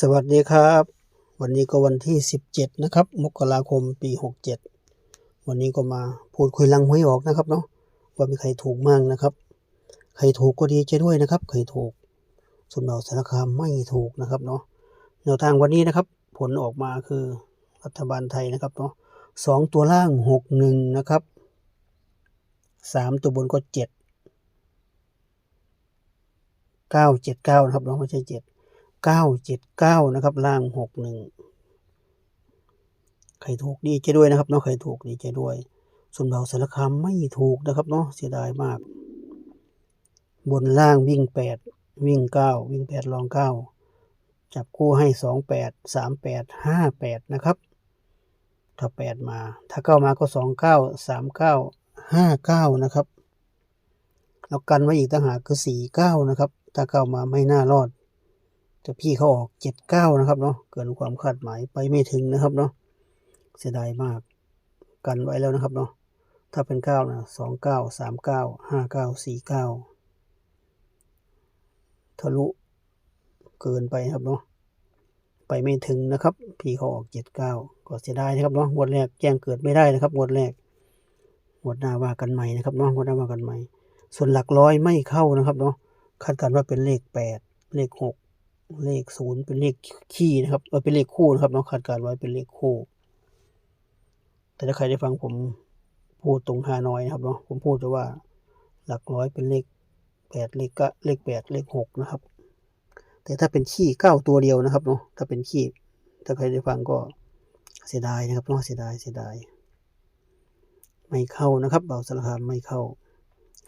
สวัสดีครับ วันนี้ก็วันที่ 17 นะครับ มกราคมปี 67 วันนี้ก็มาพูดคุยลังหวยออกนะครับเนาะว่ามีใครถูกมั่งนะครับ ใครถูกก็ดีใจด้วยนะครับ ใครถูกส่วนเราสารคามไม่ถูกนะครับเนาะแนวทางวันนี้นะครับ ผลออกมาคือรัฐบาลไทยนะครับเนาะสองตัวล่างหกหนึ่งนะครับสามตัวบนก็เจ็ดเก้าเจ็ดเก้านะครับเนาะไม่ใช่เจ็ดเก้าเจ็ดเก้านะครับ ล่างหกหนึ่งใครถูกดีใจด้วยนะครับเนาะใครถูกดีใจด้วย ส่วนเราสารคามไม่ถูกนะครับเนาะเสียดายมาก บนล่างวิ่งแปดวิ่งเก้าวิ่งแปดลองเก้าจับคู่ให้สองแปดสามแปดห้าแปดนะครับ ถ้าแปดมา ถ้าเก้ามาก็สองเก้าสามเก้าห้าเก้านะครับแล้วกันไว้อีกต่างหากคือสี่เก้านะครับ ถ้าเก้ามาไม่น่ารอด แต่พี่เขาออกเจ็ดเก้านะครับเนาะเกินความคาดหมายไปไม่ถึงนะครับเนาะเสียดายมากกันไว้แล้วนะครับเนาะถ้าเป็นเก้านะสองเก้าสามเก้าห้าเก้าสี่เก้าทะลุเกินไปครับเนาะไปไม่ถึงนะครับ พี่เขาออกเจ็ดเก้าก็เสียดายนะครับเนาะงวดแรกแจ้งเกิดไม่ได้นะครับงวดแรกงวดหน้าว่ากันใหม่นะครับเนาะงวดหน้าว่ากันใหม่ ส่วนหลักร้อยไม่เข้านะครับเนาะคาดการณ์ว่าเป็นเลขแปดเลขหก เลขศูนย์เป็นเลขคี่นะครับเออเป็นเลขคู่นะครับเนาะคาดการไว้เป็นเลขคู่ แต่ถ้าใครได้ฟังผมพูดตรงฮานอยนะครับเนาะผมพูดจะว่าหลักร้อยเป็นเลขแปดเลขกะเลขแปดเลขหกนะครับ แต่ถ้าเป็นขี้เก้าตัวเดียวนะครับเนาะถ้าเป็นขี้ถ้าใครได้ฟังก็เสียดายนะครับเนาะเสียดายเสียดาย ไม่เข้านะครับเบาสารคามไม่เข้า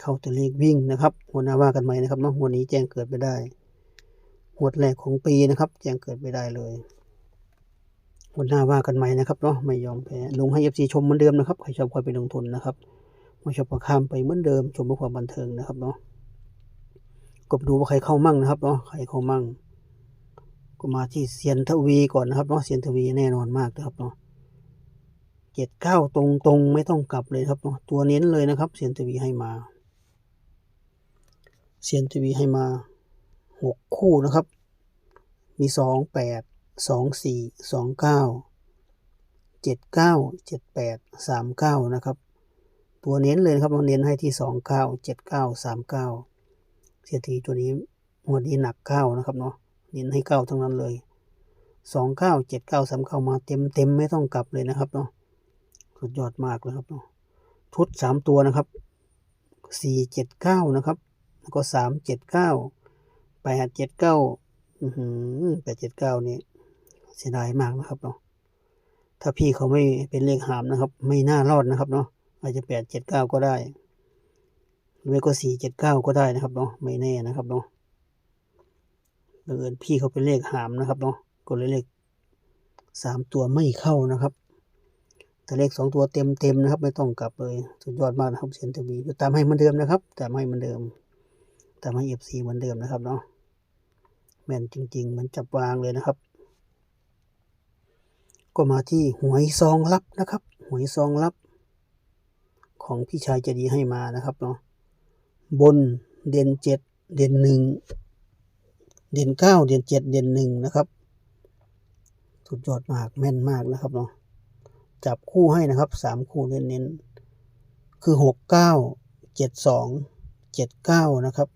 เข้าแต่เลขวิ่งนะครับหัวหน้าว่ากันไหมนะครับเนาะวันนี้แจ้งเกิดไม่ได้ หวดแรกของปีนะครับแจ้งเกิดไม่ได้เลยหวดหน้าว่ากันใหม่นะครับเนาะไม่ยอมแพ้ลงให้เอฟซีชมเหมือนเดิมนะครับใครชอบคอยไปลงทุนนะครับไม่ชอบก็ข้ามไปเหมือนเดิมชมเพื่อความบันเทิงนะครับเนาะก็ดูว่าใครเข้ามั่งนะครับเนาะใครเข้ามั่ง ก็มาที่เซียนทวีก่อนนะครับเนาะเซียนทวีแน่นอนมากนะครับเนาะเจ็ดเก้าตรงตรงๆไม่ต้องกลับเลยครับเนาะตัวเน้นเลยนะครับเซียนทวีให้มาเซียนทวีให้มาหกคู่นะครับ มี 28 24 29 79 78 39 นะครับ ตัวเน้นเลยครับเราเน้นให้ที่ 29 79 39 เสียทีตัวนี้งวดนี้หนักเก้านะครับเนาะเน้นให้เก้าทั้งนั้นเลย 29 79 39 มาเต็มเต็มไม่ต้องกลับเลยนะครับเนาะสุดยอดมากเลยครับเนาะชุด 3 ตัวนะครับ 479 นะครับ แล้วก็ 379 879 แปดเจ็ดเก้านี่เสียดายมากนะครับเนาะถ้าพี่เขาไม่เป็นเลขหามนะครับ ไม่น่ารอดนะครับเนาะอาจจะแปดเจ็ดเก้าก็ได้หรือก็สี่เจ็ดเก้าก็ได้นะครับเนาะไม่แน่นะครับเนาะเออพี่เขาเป็นเลขหามนะครับเนาะก็เลยเลขสามตัวไม่เข้านะครับ แต่เลขสองตัวเต็มเต็มนะครับ ไม่ต้องกลับเลยสุดยอดมากนะครับเซียนทวีตามให้เหมือนเดิมนะครับแต่ไม่เหมือนเดิมแต่ไม่เอฟซีเหมือนเดิมนะครับเนาะ แม่นจริงๆ มันจับวางเลยนะครับ ก็มาที่หวยซองลับนะครับ หวยซองลับ ของพี่ชายจะดีให้มานะครับเนาะบนเด่นเจ็ดเด่นหนึ่งเด่นเก้าเด่นเจ็ดเด่นหนึ่งนะครับ สุดยอดมากแม่นมากนะครับเนาะจับคู่ให้นะครับสามคู่เน้นๆคือหกเก้าเจ็ดสองเจ็ดเก้านะครับ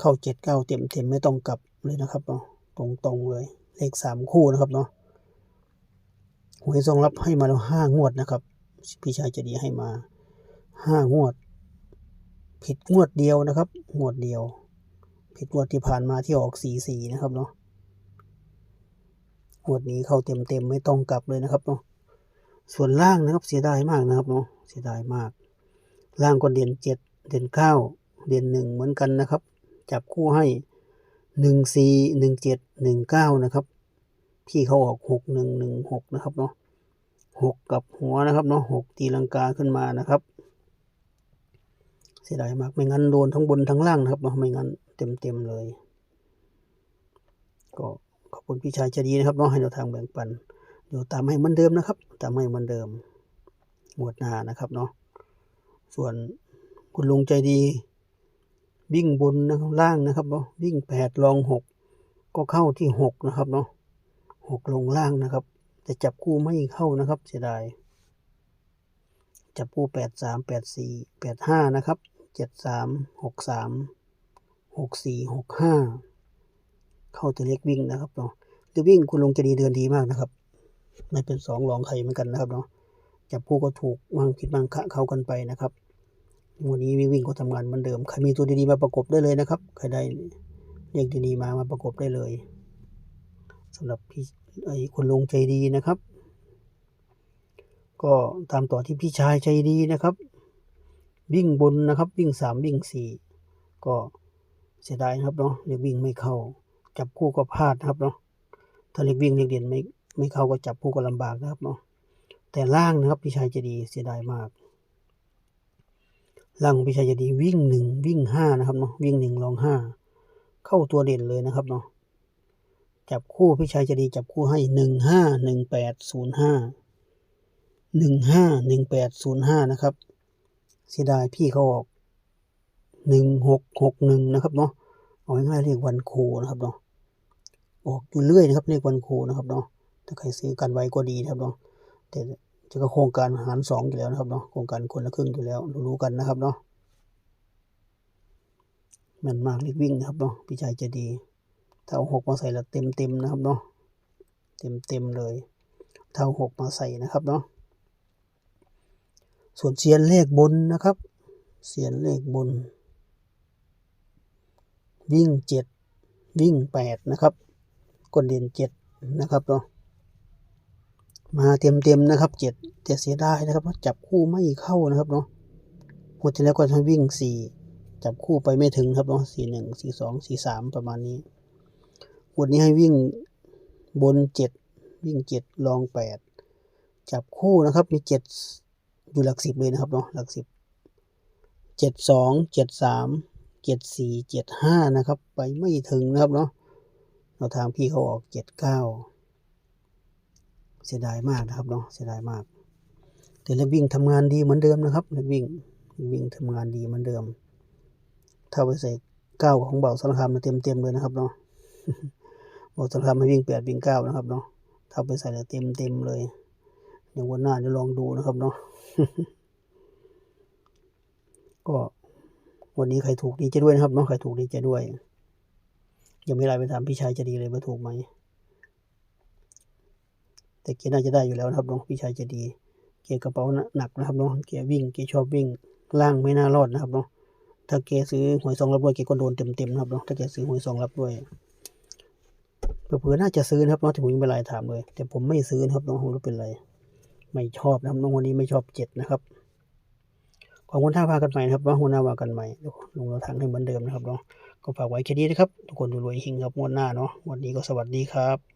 เข้าเจ็ดเก้าเต็มเต็มไม่ต้องกลับเลยนะครับเนาะตรงตรงเลย เลขสามคู่นะครับเนาะหวยซองรับให้มาแล้วห้างวดนะครับ พี่ชายจะดีให้มาห้างวด ผิดงวดเดียวนะครับ งวดเดียว ผิดงวดที่ผ่านมาที่ออกสีสีนะครับเนาะงวดนี้เข้าเต็มเต็มไม่ต้องกลับเลยนะครับเนาะส่วนล่างนะครับเสียดายมากนะครับเนาะเสียดายมาก ล่างก็เด่นเจ็ดเด่นเก้าเด่นหนึ่งเหมือนกันนะครับ จับคู่ให้หนึ่งสี่หนึ่งเจ็ดหนึ่งเก้านะครับพี่เขาออกหกหนึ่งหนึ่งหกนะครับเนาะหกกับหัวนะครับเนาะหกตีลังกาขึ้นมานะครับ เสียดายมากไม่งั้นโดนทั้งบนทั้งล่างนะครับเนาะไม่งั้นเต็มเต็มเลย ก็ขอบคุณพี่ชายใจดีนะครับเนาะให้เราทางแบ่งปันเดี๋ยวตามให้เหมือนเดิมนะครับ ตามให้เหมือนเดิมหมวดหน้านะครับเนาะส่วนคุณลุงใจดี วิ่งบนนะครับล่างนะครับเนาะวิ่งแปดลองหกก็เข้าที่หกนะครับเนาะหกลงล่างนะครับ แต่จับคู่ไม่เข้านะครับ เสียดาย จับคู่แปดสามแปดสี่แปดห้านะครับเจ็ดสามหกสามหกสี่หกห้าเข้าตัวเล็กวิ่งนะครับเนาะเล็กวิ่งคุณลงจะดีเดือนดีมากนะครับไม่เป็นสองรองใครเหมือนกันนะครับเนาะจับคู่ก็ถูกวางผิดวางคะเข้ากันไปนะครับ วันนี้วิ่งวิ่งก็ทำงานเหมือนเดิม ใครมีตัวดีๆมาประกบได้เลยนะครับ ใครได้เรียกดีๆมามาประกบได้เลยสำหรับพี่ไอ้คุณลุงใจดีนะครับ ก็ตามต่อที่พี่ชายใจดีนะครับ วิ่งบนนะครับ วิ่งสามวิ่งสี่ก็เสียดายนะครับเนาะเรียกวิ่งไม่เข้า จับคู่ก็พลาดนะครับเนาะถ้าเรียกวิ่งเรียกเด่นไม่ไม่เข้าก็จับคู่ก็ลำบากนะครับเนาะแต่ล่างนะครับพี่ชายใจดีเสียดายมาก ล่างของพี่ชายใจดีวิ่งหนึ่งวิ่งห้านะครับเนาะวิ่งหนึ่งลองห้าเข้าตัวเด่นเลยนะครับเนาะจับคู่พี่ชายใจดีจับคู่ให้หนึ่งห้าหนึ่งแปดศูนย์ห้าหนึ่งห้าหนึ่งแปดศูนย์ห้านะครับเสียดายพี่เขาออกหนึ่งหกหกหนึ่งนะครับเนาะเอาง่ายๆเรียกวันครูนะครับเนาะออกอยู่เรื่อยนะครับเรียกวันครูนะครับเนาะถ้าใครซื้อกันไว้ก็ดีนะครับเนาะแต่ จะก็โครงการหารสองอยู่แล้วนะครับเนาะโครงการคนละครึ่งอยู่แล้วรู้ๆกันนะครับเนาะแมันมากเรียกวิ่งนะครับเนาะพี่ชายจะดี ถ้าเอาหกมาใส่ละเต็มเต็มนะครับเนาะเต็มเต็มเลยถ้าเอาหกมาใส่นะครับเนาะส่วนเสียนเลขบนนะครับเสียนเลขบน วิ่งเจ็ดวิ่งแปดนะครับกดเด่นเจ็ดนะครับเนาะ มาเต็มๆนะครับเจ็ดแต่เสียดายนะครับเพราะจับคู่ไม่เข้านะครับเนาะหมดที่แล้วก็ให้วิ่งสี่จับคู่ไปไม่ถึงครับเนาะสี่หนึ่งสี่สองสี่สามประมาณนี้วันนี้ให้วิ่งบนเจ็ดวิ่งเจ็ดลองแปดจับคู่นะครับมีเจ็ดอยู่หลักสิบเลยนะครับเนาะหลักสิบเจ็ดสองเจ็ดสามเจ็ดสี่เจ็ดห้านะครับ ไปไม่ถึงนะครับเนาะเราทางพี่เขาออกเจ็ดเก้า เสียดายมากนะครับเนาะเสียดายมาก แต่เล่นวิ่งทำงานดีเหมือนเดิมนะครับเล่นวิ่งวิ่งทำงานดีเหมือนเดิม ถ้าไปใส่เก้าของเบาสารคามมาเต็มเต็มเลยนะครับเนาะเบาสารคามให้วิ่งแปดวิ่งเก้านะครับเนาะถ้าไปใส่เต็มเต็มเลยเดี๋ยววันหน้าจะลองดูนะครับเนาะก็วันนี้ใครถูกดีใจด้วยนะครับเนาะใครถูกดีใจด้วย ยังไม่ไลน์ไปถามพี่ชายจะดีเลยว่าถูกไหม แต่เกียร์น่าจะได้อยู่แล้วนะครับเน้องพี่ชายจะดี เกียร์กระเป๋าหนักนะครับเนาะเกียร์วิ่งเกียร์ชอบวิ่งล่างไม่น่ารอดนะครับเนาะถ้าเกียร์ซื้อหวยซองรับด้วยเกียร์ก็โดนเต็มๆนะครับเนาะถ้าเกียร์ซื้อหวยซองรับด้วยเผื่อๆน่าจะซื้อนะครับเนาะแต่ผมยังไม่ไลน์ถามเลย แต่ผมไม่ซื้อนะครับเน้องผมรู้เป็นไร ไม่ชอบนะครับน้องวันนี้ไม่ชอบเจ็ดนะครับขอบคุณท่าว่ากันใหม่นะครับว่าหัวหน้าว่ากันใหม่ลงเราทางให้เหมือนเดิมนะครับเนาะก็ฝากไว้แค่นี้นะครับ ทุกคนรวยๆเฮงครับงวดหน้าเนาะวันนี้ก็สวัสดีครับ